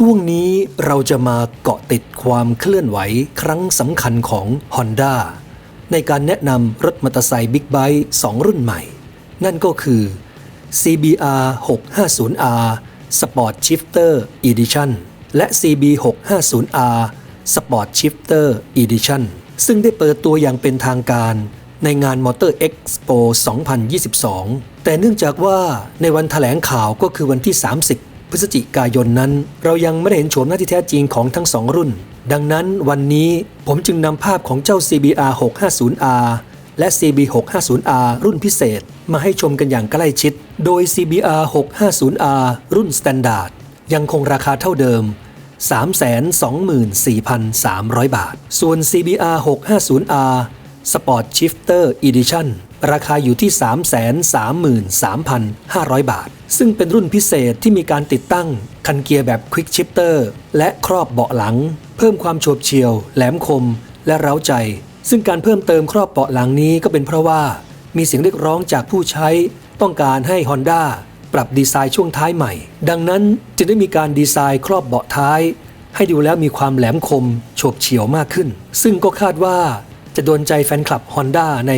ช่วงนี้เราจะมาเกาะติดความเคลื่อนไหวครั้งสำคัญของ Honda ในการแนะนำรถมอเตอร์ไซค์บิ๊กไบค์2รุ่นใหม่ นั่นก็คือ CBR 650R Sport Shifter Edition และ CB 650R Sport Shifter Edition ซึ่งได้เปิดตัวอย่างเป็นทางการในงาน Motor Expo 2022 แต่เนื่องจากว่าในวันถแถลงข่าวก็คือวันที่ 30 พฤศจิกายนนั้น เรายังไม่ได้เห็นโฉมหน้าที่แท้จริงของทั้งสองรุ่น ดังนั้นวันนี้ผมจึงนำภาพของเจ้า CBR 650R และ CB 650R รุ่นพิเศษ มาให้ชมกันอย่างใกล้ชิด โดย CBR 650R รุ่น Standard ยังคงราคาเท่าเดิม 324,300 บาท ส่วน CBR 650R Sport Shifter Edition ราคาอยู่ที่ 333,500 บาท ซึ่งเป็นรุ่นพิเศษที่มีการติดตั้งคันเกียร์แบบ Quick Shifter และครอบเบาะหลัง เพิ่มความโฉบเฉี่ยว แหลมคม และเร้าใจ ซึ่งการเพิ่มเติมครอบเบาะหลังนี้ก็เป็นเพราะว่า มีเสียงเรียกร้องจากผู้ใช้ ต้องการให้ Honda ปรับดีไซน์ช่วงท้ายใหม่ ดังนั้นจึงได้มีการดีไซน์ครอบเบาะท้าย ให้ดูแล้วมีความแหลมคมโฉบเฉี่ยวมากขึ้น ซึ่งก็คาดว่าจะโดนใจแฟนคลับ Honda ใน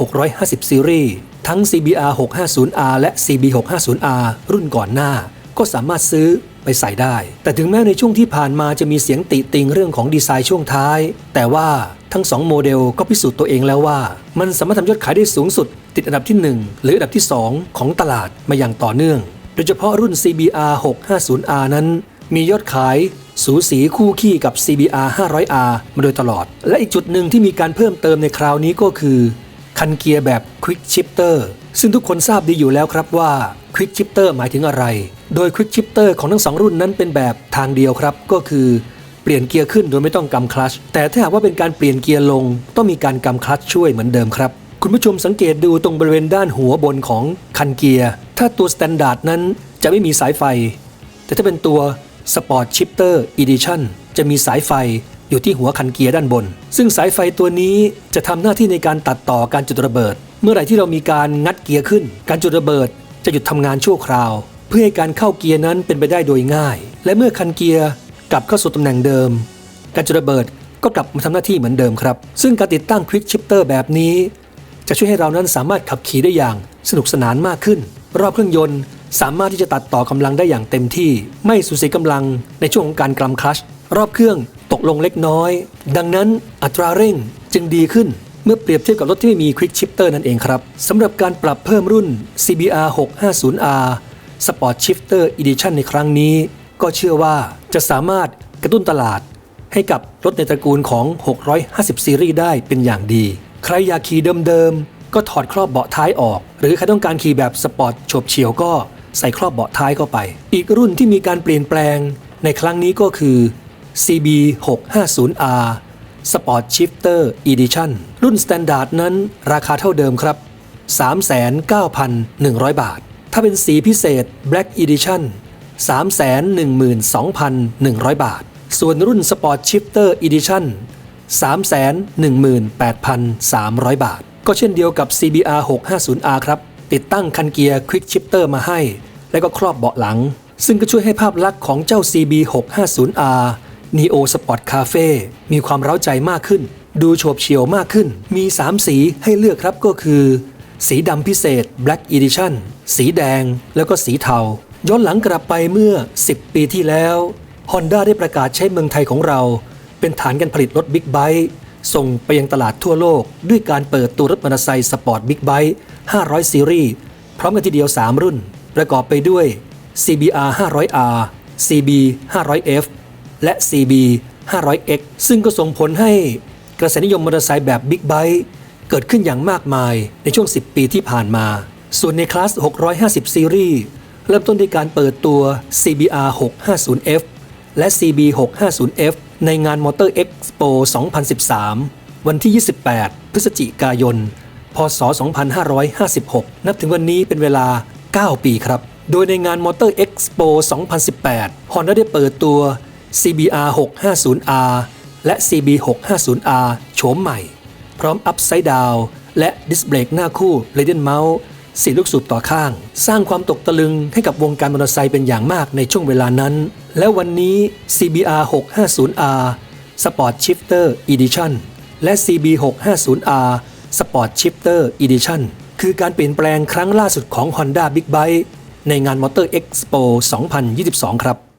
650 ซีรีส์ทั้ง CBR 650R และ CB 650R รุ่นก่อนหน้า ก็สามารถซื้อไปใส่ได้ แต่ถึงแม้ในช่วงที่ผ่านมาจะมีเสียงติติงเรื่องของดีไซน์ช่วงท้าย แต่ว่าทั้ง 2 โมเดลก็พิสูจน์ตัวเองแล้วว่า มันสามารถทำยอดขายได้สูงสุด ติดอันดับที่ 1 หรืออันดับที่ 2 ของตลาดมาอย่างต่อเนื่อง โดยเฉพาะรุ่น CBR 650R นั้น มียอดขายสูสีคู่ขี้กับ CBR 500R มาโดยตลอด และอีกจุดหนึ่งที่มีการเพิ่มเติมในคราวนี้ก็คือ คันเกียร์แบบ Quick Shifter ซึ่งทุกคนทราบดีอยู่แล้วครับว่า Quick Shifter หมายถึงอะไร โดย Quick Shifter ของทั้งสองรุ่นนั้นเป็นแบบทางเดียวครับ ก็คือเปลี่ยนเกียร์ขึ้นโดยไม่ต้องกำคลัช แต่ถ้าหากว่าเป็นการเปลี่ยนเกียร์ลง ต้องมีการกำคลัชช่วยเหมือนเดิมครับ คุณผู้ชมสังเกตดูตรงบริเวณด้านหัวบนของคันเกียร์ ถ้าตัวสแตนดาร์ดนั้นจะไม่มีสายไฟ แต่ถ้าเป็นตัว Sport Shifter Edition จะมีสายไฟ อยู่ที่หัวคันเกียร์ด้านบน ซึ่งสายไฟตัวนี้จะทำหน้าที่ในการตัดต่อการจุดระเบิด เมื่อไหร่ที่เรามีการงัดเกียร์ขึ้น การจุดระเบิดจะหยุดทำงานชั่วคราว เพื่อให้การเข้าเกียร์นั้นเป็นไปได้โดยง่าย และเมื่อคันเกียร์กลับเข้าสู่ตำแหน่งเดิม การจุดระเบิดก็กลับมาทำหน้าที่เหมือนเดิมครับ ซึ่งการติดตั้ง Quick Shifter แบบนี้ จะช่วยให้เรานั้นสามารถขับขี่ได้อย่างสนุกสนานมากขึ้น รอบเครื่องยนต์สามารถที่จะตัดต่อกำลังได้อย่างเต็มที่ ไม่สูญเสียกำลังในช่วงของการกลัมคลัช รอบเครื่อง กลงเล็กน้อย ดังนั้นอัตราเร่งจึงดีขึ้นเมื่อเปรียบเทียบกับรถที่ไม่มี Quick Shifter นั่นเองครับสำหรับการปรับเพิ่มรุ่น CBR 650R Sport Shifter Edition ในครั้งนี้ ก็เชื่อว่าจะสามารถกระตุ้นตลาด ให้กับรถในตระกูลของ 650 ซีรีส์ได้เป็นอย่างดี ใครอยากขี่เดิมๆ ก็ถอดครอบเบาะท้ายออก หรือใครต้องการขี่แบบสปอร์ตโฉบเฉี่ยวก็ใส่ครอบเบาะท้ายเข้าไป อีกรุ่นที่มีการเปลี่ยนแปลงในครั้งนี้ก็คือ CB 650R Sport Shifter Edition รุ่น Standard นั้นราคาเท่าเดิมครับ 39,100 บาท ถ้าเป็นสีพิเศษ Black Edition 312,100 บาท ส่วนรุ่น Sport Shifter Edition 318,300 บาท ก็เช่นเดียวกับ CBR 650R ครับ ติดตั้งคันเกียร์ Quick Shifter มาให้ และก็ครอบเบาะหลัง ซึ่งก็ช่วยให้ภาพลักษณ์ของเจ้า CB 650R Neo Sport Cafe มีความเร้าใจมากขึ้น ดูโฉบเฉี่ยวมากขึ้น มี 3 สีให้เลือกครับก็คือ สีดำพิเศษ Black Edition สีแดงแล้วก็สีเทา ย้อนหลังกลับไปเมื่อ 10 ปีที่แล้ว Honda ได้ประกาศใช้เมืองไทยของเรา เป็นฐานการผลิตรถบิ๊กไบค์ส่งไปยังตลาดทั่วโลก ด้วยการเปิดตัวรถมอเตอร์ไซค์สปอร์ตบิ๊กไบค์500 ซีรีส์พร้อมกันทีเดียว 3 รุ่น ประกอบไปด้วย CBR 500R CB 500F และ CB 500X ซึ่งก็ส่งผลให้กระแสนิยมมอเตอร์ไซค์แบบบิ๊กไบค์เกิดขึ้นอย่างมากมายในช่วง 10 ปีที่ผ่านมา ส่วนในคลาส 650 ซีรีส์เริ่มต้นด้วยการเปิดตัว CBR 650F และ CB 650F ในงาน Motor Expo 2013 วันที่ 28 พฤศจิกายน พศ 2556 นับถึงวันนี้เป็นเวลา 9 ปีครับ โดยในงาน Motor Expo 2018 Honda ได้เปิดตัว CBR 650R และ CB 650R โฉมใหม่ พร้อมอัพไซด์ดาวและดิสเบรกหน้าคู่ r a d i a n Mount สีลูกสูบต่อข้าง สร้างความตกตะลึงให้กับวงการมอเตอร์ไซค์เป็นอย่างมากในช่วงเวลานั้น และวันนี้ CBR 650R Sport Shifter Edition และ CB 650R Sport Shifter Edition คือการเปลี่ยนแปลงครั้งล่าสุดของ Honda Big Bike ในงาน Motor Expo 2022 ครับ